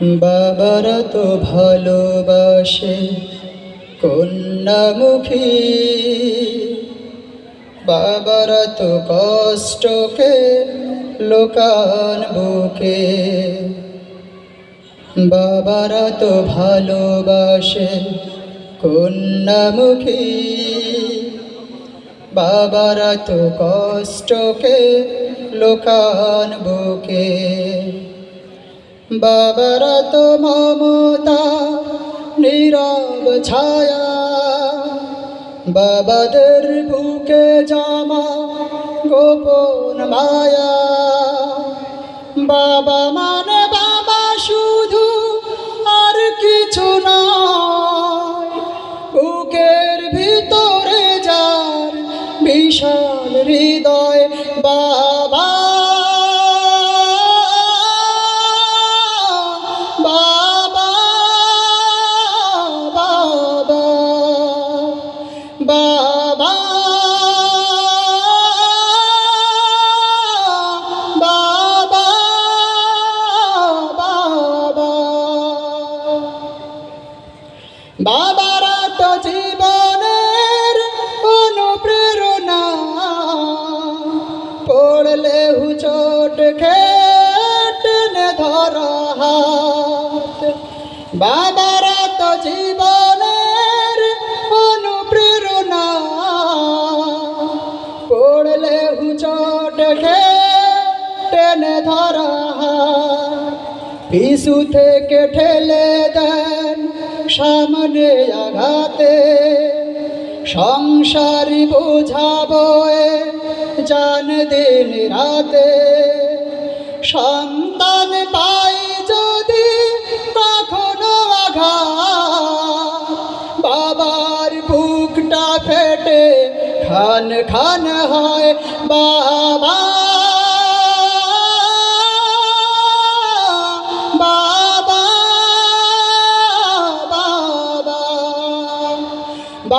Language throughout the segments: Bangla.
বাবারা তো ভালোবাসে কন্যামুখী। বাবারা তো কষ্টকে লোকান বুকে। বাবারা তো ভালোবাসে কন্যামুখী। বাবারা তো কষ্টকে লোকান বুকে। বাবারা তো মমতা, নীরব ছায়া। বাবাদের বুকে জামা, গোপন মায়া। বাবা মানে বাবা শুধু আর কিছু নয় বাবারা তো জীবনের অনুপ্রেরণা। পড়লে হুচট খেটনে ধরা হাত। বাবারা তো জীবনের অনুপ্রেরণা। পড়লে হুচট খেটনে ধরা হাত। পিছু থেকে ঠেলে দেন সামনে আঘাতে সংসারী বোঝাবো জান দিন রাতে। সন্তান পাই যদি কখনো আঘাত, বাবার বুকটা ফেটে খান খান হয় বাবা।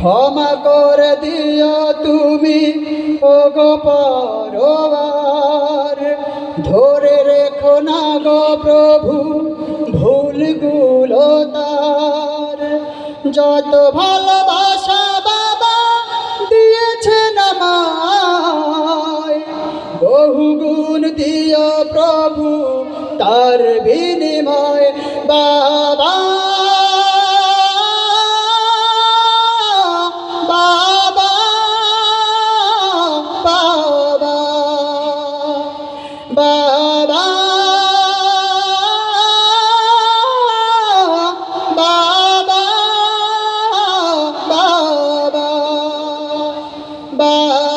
ক্ষমা করে দিও তুমি ও গোপরবার ধরে রেখো না গো প্রভু, ভুলগুলো তার। যত ভালোবাসা বাবা দিয়েছেন আমায়, বহু গুণ দিও প্রভু, তার বিনিময় বাবা বাবা